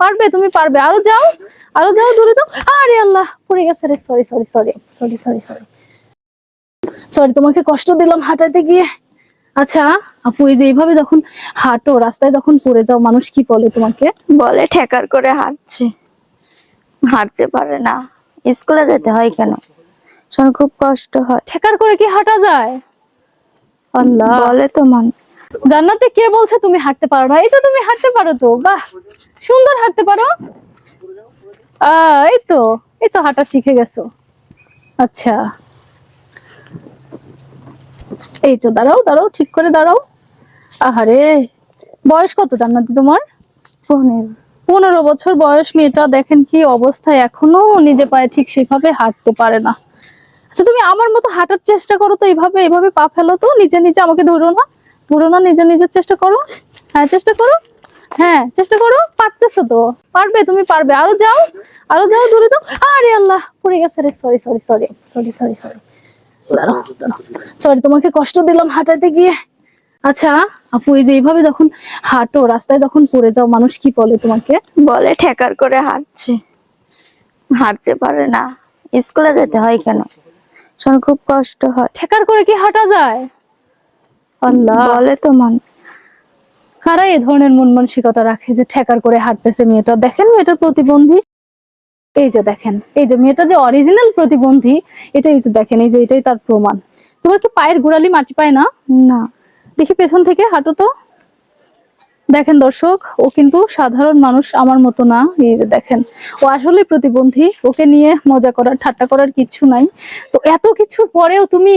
পারবে তুমি পারবে। আরও যাও আরও যাও দূরে যাও। আরে আল্লাহ পড়ে গেছে রে sorry sorry sorry sorry sorry sorry sorry তোমাকে কষ্ট দিলাম হাঁটাতে গিয়ে। আচ্ছা আপু এই যে এইভাবে যখন হাঁটো রাস্তায় যখন পড়ে যাও মানুষ কি বলে তোমাকে? বলে ঠেকার করে হাঁটছে। হাঁটতে পারে না। স্কুলে যেতে হয় কেন? শোনো খুব কষ্ট হয়। ঠেকার করে কি হাঁটা যায়? আল্লাহ। বলে তো মান। জান্নাতে কে বলছে তুমি হাঁটতে পারো না? এই তো তুমি হাঁটতে পারো তো বাহ। সুন্দর হাঁটতে পারো? আহ এই তো এই তো হাঁটা শিখে গেছো। আচ্ছা। এই তো দাঁড়াও দাঁড়াও ঠিক করে দাঁড়াও। আহারে বয়স কত জান্নাতি তোমার? পনেরো। পনেরো বছর বয়স মেয়েটা দেখেন কি অবস্থায় এখনও নিজে পায়ে ঠিক সেভাবে হাঁটতে পারে না। আচ্ছা তুমি আমার মতো হাঁটার চেষ্টা করো তো এইভাবে এইভাবে পা ফেলো তো নিজে নিজে আমাকে ধরো না। ধরো না নিজে নিজের চেষ্টা করো। হ্যাঁ চেষ্টা করো। হ্যাঁ চেষ্টা করো পারতেছো তো। পারবে তুমি পারবে। আরও যাও আরও যাও দূরে যাও আরে আল্লাহ পড়ে গেছে রে। Sorry sorry sorry sorry sorry sorry দাঁড়াও দাঁড়াও। সরি তোমাকে কষ্ট দিলাম হাঁটাতে গিয়ে। আচ্ছা আপু এই যে এইভাবে যখন হাঁটো রাস্তায় যখন পড়ে যাও মানুষ কি বলে তোমাকে? বলে ঠেকার করে হাঁটছে। হাঁটতে পারে না। স্কুলে যেতে হয় কেন? শোনো খুব কষ্ট হয়। ঠেকার করে কি হাঁটা যায়? আল্লাহ। বলে তো মান কারা এই ধরনের মন মানসিকতা রাখে যে ঠেকার করে হাঁটতেছে মেয়েটা? দেখেন মেয়েটার প্রতিবন্ধী? এই যে দেখেন এই যে মেয়েটা যে অরিজিনাল প্রতিবন্ধী এটা এই যে দেখেন এই যে এটাই তার প্রমাণ। তোমার কি পায়ের গোড়ালি মাটি পায় না? না। দেখি পেছন থেকে হাঁটো তো। দেখেন দর্শক ও কিন্তু সাধারণ মানুষ আমার মতো না। এই যে দেখেন ও আসলে প্রতিবন্ধী। ওকে নিয়ে মজা করার ঠাট্টা করার কিছু নাই। তো এত কিছুর পরেও তুমি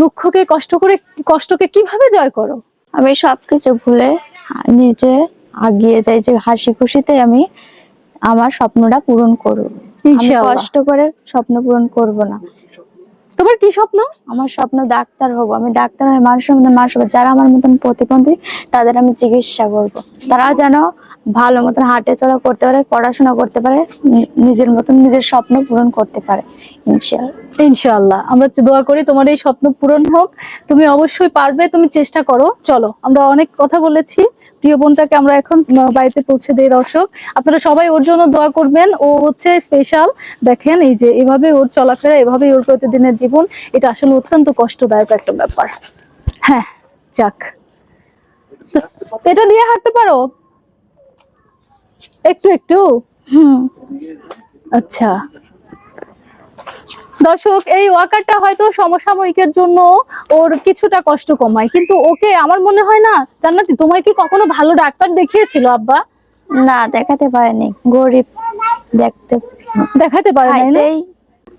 দুঃখকে কষ্ট করে কষ্টকে কীভাবে জয় করো? আমি সবকিছু ভুলে নিজে আগিয়ে যাই যে হাসি খুশিতে আমি আমার স্বপ্নটা পূরণ করব আমি কষ্ট করে স্বপ্ন পূরণ করব না। তোমার কি স্বপ্ন? আমার স্বপ্ন ডাক্তার হব। আমি ডাক্তার হয়ে মানুষের মধ্যে মানুষ হব। যারা আমার মতন প্রতিবন্ধী তাদের আমি চিকিৎসা করব। তারা যেন ভালো মতন হাঁটে চলা করতে পারে, পড়াশোনা করতে পারে নিজের মতন নিজের স্বপ্ন পূরণ করতে পারে, ইনশাআল্লাহ। ইনশাআল্লাহ। আমরা দোয়া করি, তোমার এই স্বপ্ন পূরণ হোক। তুমি অবশ্যই পারবে, তুমি চেষ্টা করো। চলো, আমরা অনেক কথা বলেছি। প্রিয় বোনটাকে আমরা এখন বাড়িতে পৌঁছে দিই, দর্শক। আপনারা সবাই ওর জন্য দোয়া করবেন। ও হচ্ছে স্পেশাল দেখেন, এই যে এভাবে ওর চলাফেরা এভাবে ওর প্রতিদিনের জীবন। এটা আসলে অত্যন্ত কষ্টদায়ক একটা ব্যাপার। হ্যাঁ যাক। এটা দিয়ে হাঁটতে পারো? একটু একটু? হুম। আচ্ছা। দর্শক এই ওয়াকারটা হয়তো সমসাময়িকের জন্য ওর কিছুটা কষ্ট কমায় কিন্তু ওকে আমার মনে হয় না জান্নাতি তোমায় কি কখনো ভালো ডাক্তার দেখিয়েছিল আব্বা? না দেখাতে পারেনি গরিব দেখতে দেখাতে পারে নাই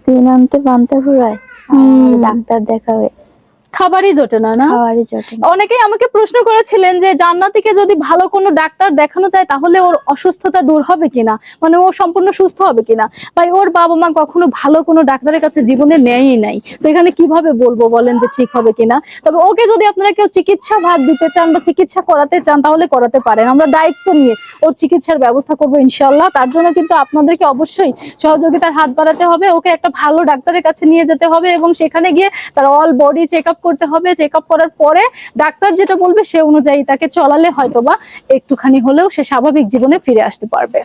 তিন আনতে পান্তে ফুরায়। ডাক্তার দেখাবে। খাবারই জোটে না না? খাওয়ারই জটে। অনেকেই আমাকে প্রশ্ন করেছিলেন যে জান্নাতিকে যদি ভালো কোনো ডাক্তার দেখানো যায় তাহলে ওর অসুস্থতা দূর হবে কিনা? মানে ও সম্পূর্ণ সুস্থ হবে কিনা? ভাই ওর বাবা মা কখনো ভালো কোনো ডাক্তারের কাছে জীবনে নেয়ই নাই। তো এখানে কীভাবে বলব বলেন যে ঠিক হবে কিনা? তবে ওকে যদি আপনারা কেউ চিকিৎসা ভাগ দিতে চান বা চিকিৎসা করাতে চান তাহলে করাতে পারেন। আমরা দায়িত্ব নিয়ে ওর চিকিৎসার ব্যবস্থা করব ইনশাল্লাহ তার জন্য কিন্তু আপনাদেরকে অবশ্যই সহযোগিতার হাত বাড়াতে হবে। ওকে একটা ভালো ডাক্তারের কাছে নিয়ে যেতে হবে এবং সেখানে গিয়ে তার অল বডি চেক আপ করতে হবে চেক আপ করার পরে ডাক্তার যেটা বলবে সে অনুযায়ী তাকে চলালে হয়তোবা একটুখানি হলেও সে স্বাভাবিক জীবনে ফিরে আসতে পারবে।